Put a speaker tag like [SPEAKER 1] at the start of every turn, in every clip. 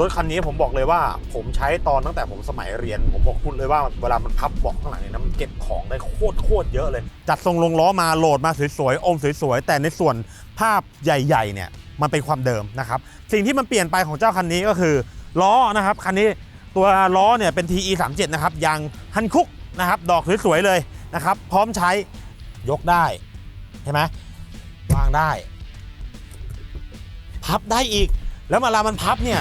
[SPEAKER 1] รถคันนี้ผมบอกเลยว่า ผมใช้ตอนตั้งแต่ผมสมัยเรียน ผมบอกคุณเลยว่าเวลามันพับเบาะข้างหลังเนี่ยนะมันเก็บของได้โคตรโคตรเยอะเลย จัดทรงลงล้อมาโหลดมาสวยๆอมสวยๆแต่ในส่วนภาพใหญ่ๆเนี่ยมันเป็นความเดิมนะครับ สิ่งที่มันเปลี่ยนไปของเจ้าคันนี้ก็คือล้อนะครับคันนี้ตัวล้อเนี่ยเป็น TE 3 7นะครับยางฮันคุกนะครับดอกสวยๆเลยนะครับ พร้อมใช้ยกได้เห็นไหมวางได้ พับได้อีก แล้วเวลามันพับเนี่ย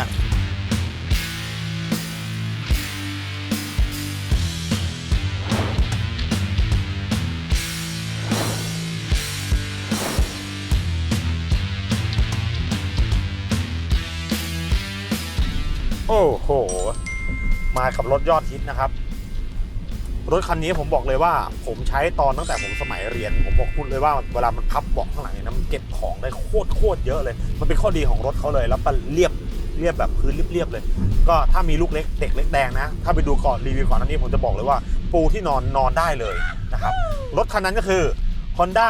[SPEAKER 1] โอ้โห มากับรถยอดฮิตนะครับ รถคันนี้ผมบอกเลยว่า ผมใช้ตอนตั้งแต่ผมสมัยเรียน ผมบอกคุณเลยว่าเวลามันพับเบาะข้างหลังเนี่ยนะมันเก็บของได้โคตรโคตรเยอะเลย มันเป็นข้อดีของรถเขาเลย แล้วมันเรียบเรียบแบบพื้นเรียบๆเลย ก็ถ้ามีลูกเล็กเด็กเล็กแดงนะ ถ้าไปดูก่อนรีวิวก่อนอันนี้ผมจะบอกเลยว่า ปูที่นอนนอนได้เลยนะครับ รถคันนั้นก็คือ Honda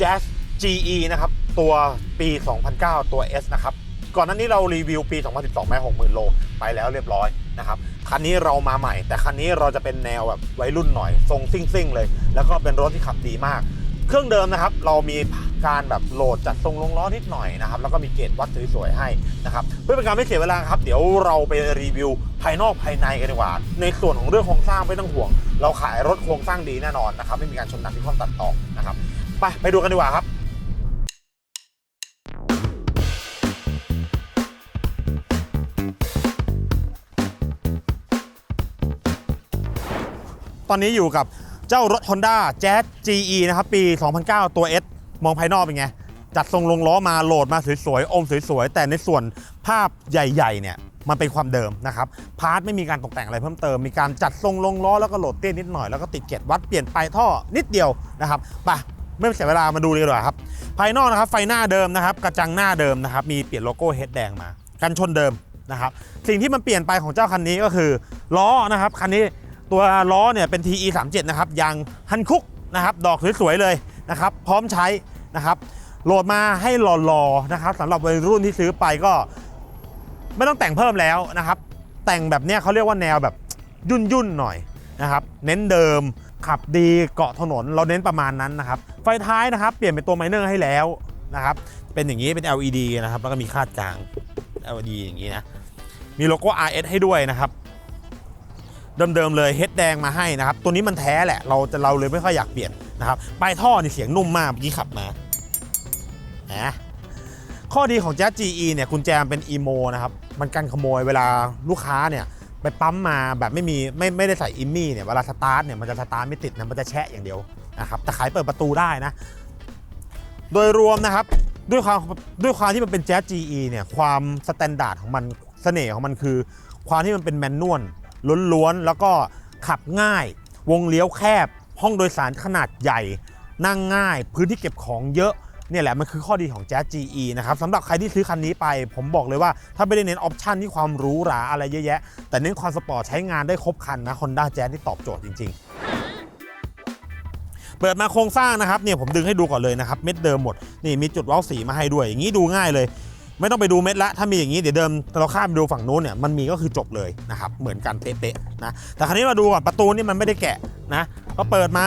[SPEAKER 1] Jazz GE นะครับ ตัวปี 2009 ตัว S นะครับ ก่อนหน้านี้เรารีวิวปี 2012แม่60,000 โลไปแล้วเรียบร้อยนะครับคันนี้เรามาใหม่ แต่คันนี้เราจะเป็นแนวแบบวัยรุ่นหน่อยทรงซิ่งๆเลย แล้วก็เป็นรถที่ขับดีมาก เครื่องเดิมนะครับ เรามีการแบบโหลดจัดทรงลงล้อนิดหน่อยนะครับแล้วก็มีเกจวัดสวยๆให้นะครับเพื่อเป็นการไม่เสียเวลาครับ เดี๋ยวเราไปรีวิวภายนอกภายในกันดีกว่า ในส่วนของเรื่องโครงสร้างไม่ต้องห่วง เราขายรถโครงสร้างดีแน่นอนนะครับไม่มีการชนหนักที่ข้อตัดต่อนะครับไปไปดูกันดีกว่าครับ ตอนนี้อยู่กับเจ้ารถ Honda Jazz GE นะครับ ปี 2009 ตัว S มองภายนอกเป็นไง จัดทรงลงล้อมาโหลดมาสวยๆอมสวยๆ แต่ในส่วนภาพใหญ่ๆเนี่ยมันเป็นความเดิมนะครับ พาร์ทไม่มีการตกแต่งอะไรเพิ่มเติม มีการจัดทรงลงล้อแล้วก็โหลดเตี้ยนิดหน่อย แล้วก็ติดเกจวัดเปลี่ยนปลายท่อนิดเดียวนะครับไปไม่เสียเวลามาดูเลยดีกว่าครับ ภายนอกนะครับไฟหน้าเดิมนะครับ กระจังหน้าเดิมนะครับ มีเปลี่ยนโลโก้เฮดแดงมา กันชนเดิมนะครับ สิ่งที่มันเปลี่ยนไปของเจ้าคันนี้ก็คือล้อนะครับ คันนี้ ตัวล้อเนี่ยเป็น TE 3 7นะครับยางฮันคุกนะครับดอกสวยๆเลยนะครับพร้อมใช้นะครับโหลดมาให้หล่อๆนะครับสำหรับวัยรุ่นที่ซื้อไปก็ ไม่ต้องแต่งเพิ่มแล้วนะครับ แต่งแบบเนี้ยเขาเรียกว่าแนวแบบยุ่นๆหน่อยนะครับเน้นเดิมขับดีเกาะถนนเราเน้นประมาณนั้นนะครับ ไฟท้ายนะครับ เปลี่ยนเป็นตัวไมเนอร์ให้แล้วนะครับ เป็นอย่างนี้เป็น LED นะครับ แล้วก็มีคาดกลาง LED อย่างนี้นะ มีโลโก้ RS ให้ด้วยนะครับ เดิมๆเลยเฮดแดงมาให้นะครับ ตัวนี้มันแท้แหละ เราจะเราเลยไม่ค่อยอยากเปลี่ยนนะครับปลายท่อนี่เสียงนุ่มมากเมื่อกี้ขับมานะข้อดีของ Jazz GE เนี่ยกุญแจมเป็นอีโมนะครับมันกันขโมยเวลาลูกค้าเนี่ยไปปั๊มมาแบบไม่มีไม่ไม่ได้ใส่อิมมี่เนี่ยเวลาสตาร์ทเนี่ยมันจะสตาร์ทไม่ติดนะมันจะแชะอย่างเดียวนะครับแต่ขายเปิดประตูได้นะ โดยรวมนะครับด้วยความด้วยความที่มันเป็น Jazz GE เนี่ยความสแตนดาร์ดของมันเสน่ห์ของมันคือ ความที่มันเป็นแมนนวล ล้วนๆ แล้วก็ขับง่าย วงเลี้ยวแคบ ห้องโดยสารขนาดใหญ่ นั่งง่าย พื้นที่เก็บของเยอะเนี่ยแหละมันคือข้อดีของ Jazz GE นะครับสำหรับใครที่ซื้อคันนี้ไป ผมบอกเลยว่า ถ้าไม่ได้เน้นออปชันที่ความหรูหราอะไรเยอะแยะ แต่เน้นความสปอร์ตใช้งานได้ครบครันนะ Honda Jazz ที่ตอบโจทย์จริง ๆ เปิดมาโครงสร้างนะครับเนี่ยผมดึงให้ดูก่อนเลยนะครับ เม็ดเดิมหมด นี่มีจุดเว้าสีมาให้ด้วย อย่างนี้ดูง่ายเลย ไม่ต้องไปดูเม็ดละถ้ามีอย่างนี้เดี๋ยวเดิมเราข้ามไปดูฝั่งนู้นเนี่ยมันมีก็คือจบเลยนะครับเหมือนกันเป๊ะๆนะแต่คราวนี้มาดูก่อนประตูนี่มันไม่ได้แกะนะพอเปิดมา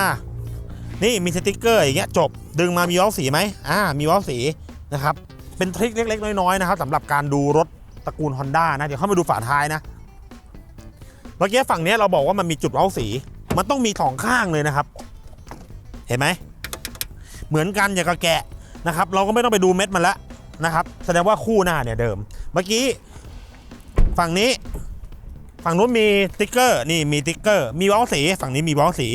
[SPEAKER 1] นี่มีสติกเกอร์อย่างเงี้ยจบดึงมามีว้าสีไหมอ่ามีว้าสีนะครับเป็นทริคเล็ก ๆ น้อยๆนะครับสำหรับการดูรถตระกูล Honda นะเดี๋ยวเข้ามาดูฝาท้ายนะเมื่อกี้ฝั่งนี้เราบอกว่ามันมีจุดเว้าสี มันต้องมีสองข้างเลยนะครับ เห็นไหม เหมือนกันอย่ากับแกะนะครับ เราก็ไม่ต้องไปดูเม็ดมันละ นะครับแสดงว่าคู่หน้าเนี่ยเดิม เมื่อกี้ฝั่งนี้ ฝั่งนู้นมีติ๊กเกอร์นี่มีติ๊กเกอร์ มีว้าสี ฝั่งนี้มีว้าสี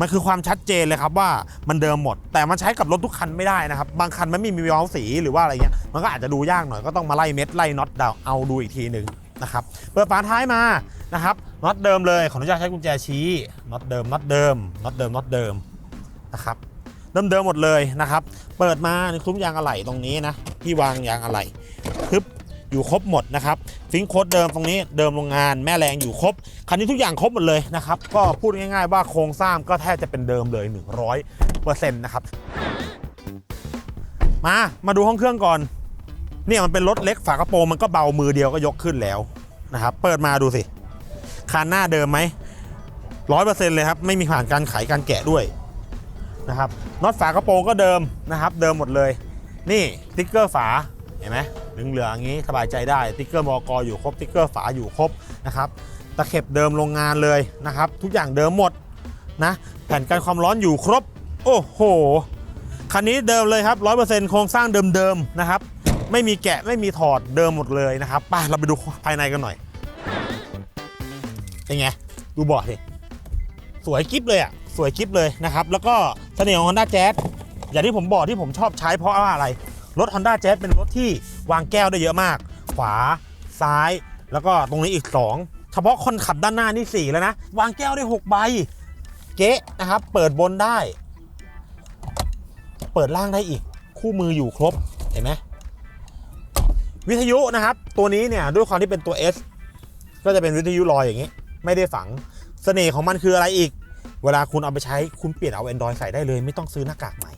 [SPEAKER 1] มันคือความชัดเจนเลยครับว่ามันเดิมหมด แต่มันใช้กับรถทุกคันไม่ได้นะครับ บางคันมันไม่มีว้าสีหรือว่าอะไรเงี้ยมันก็อาจจะดูยากหน่อยก็ต้องมาไล่เม็ดไล่น็อตดาวเอาดูอีกทีหนึ่งนะครับเปิดฝาท้ายมานะครับน็อตเดิมเลยขออนุญาตใช้กุญแจชี้น็อตเดิมน็อตเดิมน็อตเดิมน็อตเดิมนะครับ เดิมๆหมดเลยนะครับ เปิดมาในซุ้มยางอะไหล่ตรงนี้นะที่วางยางอะไหล่ทึบอยู่ครบหมดนะครับฟิงโคดเดิมตรงนี้เดิมโรงงานแม่แรงอยู่ครบ คันนี้ทุกอย่างครบหมดเลยนะครับ ก็พูดง่ายๆว่าโครงสร้างก็แทบจะเป็นเดิมเลย 100%นะครับ มา มาดูห้องเครื่องก่อน เนี่ยมันเป็นรถเล็กฝากระโปรงมันก็เบามือเดียวก็ยกขึ้นแล้วนะครับ เปิดมาดูสิคันหน้าเดิมไหมร้อยเปอร์เซ็นต์เลยครับ ไม่มีผ่านการไขการแกะด้วย นะครับน็อตฝากระโปรงก็เดิมนะครับ เดิมหมดเลย นี่ติ๊กเกอร์ฝาเห็นไหมเหลืองๆอย่างนี้สบายใจได้ติ๊กเกอร์มอกอยู่ครบติ๊กเกอร์ฝาอยู่ครบนะครับตะเข็บเดิมโรงงานเลยนะครับ ทุกอย่างเดิมหมดนะแผ่นกันความร้อนอยู่ครบ โอ้โหคันนี้เดิมเลยครับ 100%โครงสร้างเดิมๆนะครับ ไม่มีแกะไม่มีถอดเดิมหมดเลยนะครับไปเราไปดูภายในกันหน่อยเป็นไงดูเบาะสิสวยกิฟเลยอะสวยกิฟเลยนะครับ แล้วก็ เสน่ห์ของ Honda Jazz อย่างที่ผมบอกที่ผมชอบใช้เพราะว่าอะไร รถ Honda Jazz เป็นรถที่วางแก้วได้เยอะมาก ขวาซ้าย แล้วก็ตรงนี้อีก 2 เฉพาะคนขับด้านหน้านี่ 4 แล้วนะ วางแก้วได้ 6 ใบ เก๊ะนะครับ เปิดบนได้ เปิดล่างได้อีก คู่มืออยู่ครบเห็นไหมวิทยุนะครับ ตัวนี้เนี่ยด้วยความที่เป็นตัว S ก็จะเป็นวิทยุลอยอย่างนี้ ไม่ได้ฝังเสน่ห์ของมันคืออะไรอีก เวลาคุณเอาไปใช้คุณเปลี่ยนเอา Android ใส่ได้เลย ไม่ต้องซื้อหน้ากากใหม่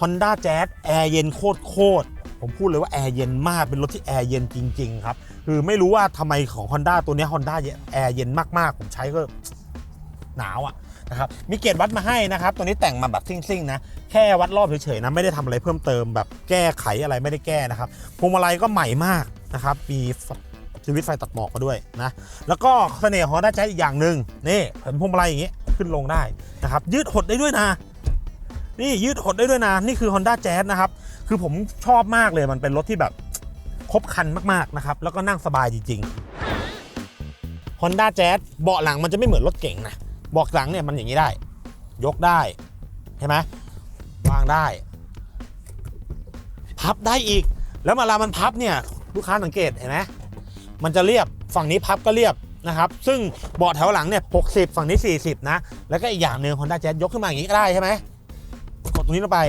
[SPEAKER 1] Honda Jazz แอร์เย็นโคตรโคตรผมพูดเลยว่าแอร์เย็นมากเป็นรถที่แอร์เย็นจริง ๆ ครับ คือไม่รู้ว่าทำไมของ Honda ตัวนี้ Honda แอร์เย็นมากๆ ผมใช้ก็หนาวอะนะครับมีเกจวัดมาให้นะครับ ตัวนี้แต่งมาแบบซิ่งๆนะแค่วัดรอบเฉยๆนะไม่ได้ทำอะไรเพิ่มเติมแบบแก้ไขอะไรไม่ได้แก้นะครับพวงมาลัยก็ใหม่มากนะครับมีชีวิตไฟตัดหมอกมาด้วยนะแล้วก็เสน่ห์ของ Honda Jazz อีกอย่างหนึ่งนี่เห็นพวงมาลัยอย่างงี้ ขึ้นลงได้นะครับยืดหดได้ด้วยนะ นี่ยืดหดได้ด้วยนะ นี่คือ Honda Jazz นะครับคือผมชอบมากเลยมันเป็นรถที่แบบครบคันมากๆนะครับแล้วก็นั่งสบายจริงๆ Honda Jazz เบาะหลังมันจะไม่เหมือนรถเก๋งนะเบาะหลังเนี่ยมันอย่างนี้ได้ ยกได้ใช่ไหมวางได้ พับได้อีก แล้วเวลามันพับเนี่ยลูกค้าสังเกตเห็นไหมมันจะเรียบฝั่งนี้พับก็เรียบ นะครับ ซึ่งเบาะแถวหลังเนี่ย60ฝั่งนี้40นะ แล้วก็อีกอย่างหนึ่ง Honda Jazz ยกขึ้นมาอย่างนี้ก็ได้ใช่ไหมกดตรงนี้ลงไป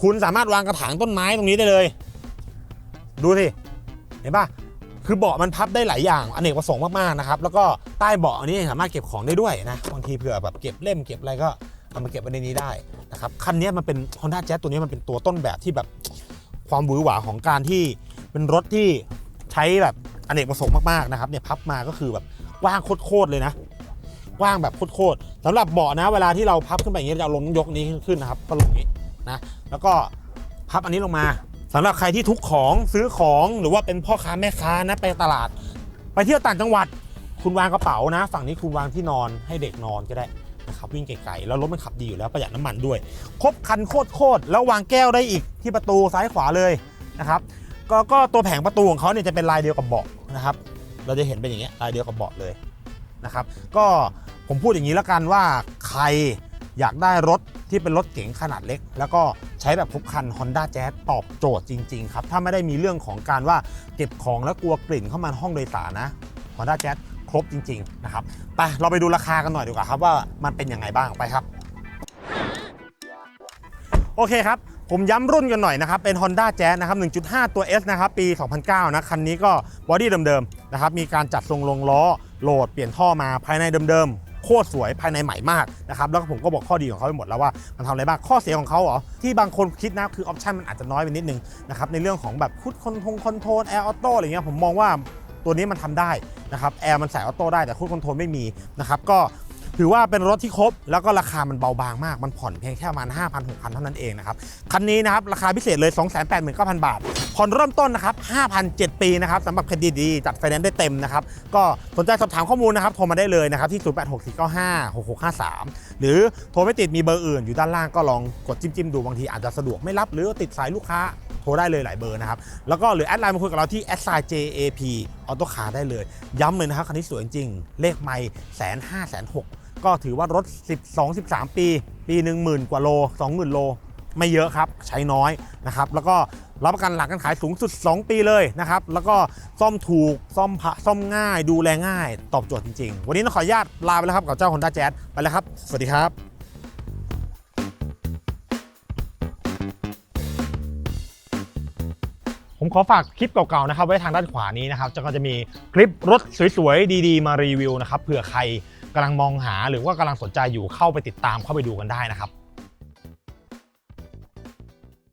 [SPEAKER 1] คุณสามารถวางกระถางต้นไม้ตรงนี้ได้เลย ดูสิ เห็นปะคือเบาะมันพับได้หลายอย่างอเนกประสงค์มากๆนะครับ แล้วก็ใต้เบาะอันนี้สามารถเก็บของได้ด้วยนะ บางทีเผื่อแบบเก็บเล่มเก็บอะไรก็เอามาเก็บไว้ในนี้ได้นะครับ คันนี้มันเป็น Honda Jazz ตัวนี้มันเป็นตัวต้นแบบที่แบบความหวือหวาของการที่เป็นรถที่ใช้แบบอเนกประสงค์มากๆนะครับเนี่ยพับมาก็คือแบบ กว้างโคตรๆเลยนะ กว้างแบบโคตรๆสำหรับเบาะนะ เวลาที่เราพับขึ้นไปอย่างนี้เราจะลงยกนี้ขึ้นนะครับก็ลงนี้นะแล้วก็พับอันนี้ลงมาสำหรับใครที่ทุกของซื้อของหรือว่าเป็นพ่อค้าแม่ค้านะไปตลาด ไปเที่ยวต่างจังหวัด คุณวางกระเป๋านะ ฝั่งนี้คุณวางที่นอนให้เด็กนอนก็ได้นะครับวิ่งไกลๆแล้วรถมันขับดีอยู่แล้วประหยัดน้ำมันด้วย ครบคันโคตรแล้ววางแก้วได้อีกที่ประตูซ้ายขวาเลยนะครับก็ก็ตัวแผงประตูของเขาเนี่ยจะเป็นลายเดียวกับเบาะนะครับ เราจะเห็นเป็นอย่างเงี้ยลายเดียวกับเบาะเลยนะครับ ก็ผมพูดอย่างนี้แล้วกันว่าใครอยากได้รถที่เป็นรถเก๋งขนาดเล็ก แล้วก็ใช้แบบครบครัน Honda Jazz ตอบโจทย์จริง ๆ ครับ ถ้าไม่ได้มีเรื่องของการว่าเก็บของแล้วกลัวกลิ่นเข้ามาห้องโดยสารนะ Honda Jazz ครบจริง ๆ นะครับไปเราไปดูราคากันหน่อยดีกว่าครับว่ามันเป็นยังไงบ้างไปครับ โอเคครับ ผมย้ำรุ่นกันหน่อยนะครับ เป็น Honda Jazz นะครับ 1.5 ตัว S นะครับ ปี 2009 นะ คันนี้ก็บอดี้เดิมๆ นะครับ มีการจัดทรงลงล้อ โหลด เปลี่ยนท่อมา ภายในเดิมๆ โคตรสวย ภายในใหม่มากนะครับ แล้วก็ผมก็บอกข้อดีของเขาไปหมดแล้วว่า มันทำอะไรบ้าง ข้อเสียของเขาเหรอ ที่บางคนคิดนะ คือออปชันมันอาจจะน้อยไปนิดนึงนะครับ ในเรื่องของแบบคุดคอนโทรลคอนโทรลแอร์ออโต้ อะไรเงี้ย ผมมองว่าตัวนี้มันทำได้นะครับ แอร์มันใส่ออโต้ได้แต่คุดคอนโทรลไม่มีนะครับ ก็ ถือว่าเป็นรถที่ครบ แล้วก็ราคามันเบาบางมาก มันผ่อนเพียงแค่ประมาณ 5,000 6,000 เท่านั้นเองนะครับ คันนี้นะครับ ราคาพิเศษเลย 289,000 บาท ผ่อนเริ่มต้นนะครับ5,007ปีนะครับสำหรับเครดิตดีจัดไฟแนนซ์ได้เต็มนะครับ ก็สนใจสอบถามข้อมูลนะครับ โทรมาได้เลยนะครับที่ 0864956653 หรือโทรไม่ติดมีเบอร์อื่นอยู่ด้านล่างก็ลองกดจิ้มๆดูบางทีอาจจะสะดวกไม่รับหรือติดสายลูกค้าโทรได้เลยหลายเบอร์นะครับ แล้วก็หรือแอดไลน์มาคุยกับเราที่ S I J A P Auto Car ได้เลย ย้ำเลยนะครับคันนี้สวยจริง เลขไม่แสนห้าแสนหก ก็ถือว่ารถ 12 13 ปี ปีหนึ่งหมื่นกว่าโล 20,000 โล ไม่เยอะครับ ใช้น้อยนะครับ แล้วก็รับประกันหลังการขายสูงสุด 2 ปีเลยนะครับ แล้วก็ซ่อมถูก ซ่อมผะซ่อมง่าย ดูแลง่าย ตอบโจทย์จริง ๆ วันนี้ต้องขออนุญาตลาไปแล้วครับกับเจ้า Honda Jazz ไปแล้วครับ สวัสดีครับผมขอฝากคลิปเก่าๆนะครับไว้ทางด้านขวานี้นะครับจะก็จะมีคลิปรถสวยๆ ดีๆ มารีวิวนะครับเผื่อใคร กำลังมองหาหรือว่ากำลังสนใจอยู่เข้าไปติดตามเข้าไปดูกันได้นะครับ